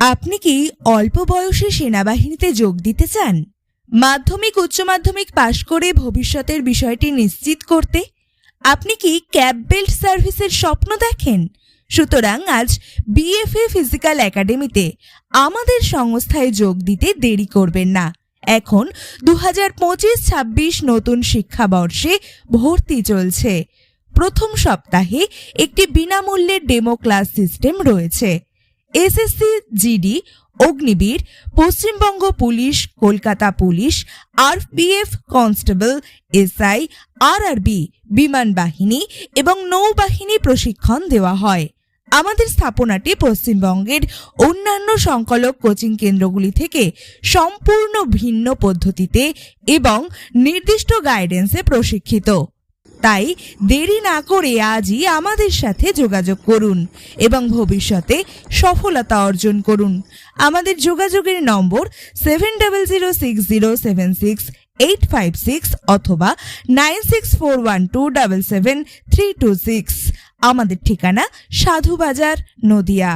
আপনি কি অল্প বয়সে সেনাবাহিনীতে যোগ দিতে চান? মাধ্যমিক, উচ্চ মাধ্যমিক পাশ করে ভবিষ্যতের বিষয়টি নিশ্চিত করতে আপনি কি ক্যাব বেল্ট সার্ভিসের স্বপ্ন দেখেন? সুতরাং আজ বিএফএ ফিজিক্যাল একাডেমিতে আমাদের সংস্থায় যোগ দিতে দেরি করবেন না। এখন দু হাজার পঁচিশ ছাব্বিশ নতুন শিক্ষাবর্ষে ভর্তি চলছে। প্রথম সপ্তাহে একটি বিনামূল্যে ডেমো ক্লাস সিস্টেম রয়েছে। SSC, GD, Agniveer, Paschimbanga police, Kolkata police, RPF constable, SI, RRB, বিমান বাহিনী এবং নৌবাহিনী প্রশিক্ষণ দেওয়া হয়। আমাদের স্থাপনাটি পশ্চিমবঙ্গের অন্যান্য সংকলক কোচিং কেন্দ্রগুলি থেকে সম্পূর্ণ ভিন্ন পদ্ধতিতে এবং নির্দিষ্ট গাইডেন্সে প্রশিক্ষিত। তাই দেরি না করে আজই আমাদের সাথে যোগাযোগ করুন এবং ভবিষ্যতে সফলতা অর্জন করুন। আমাদের যোগাযোগের number seven double zero six zero seven six eight five six অথবা nine six four one two double seven three two six আমাদের ঠিকানা সাধুবাজার, নদিয়া।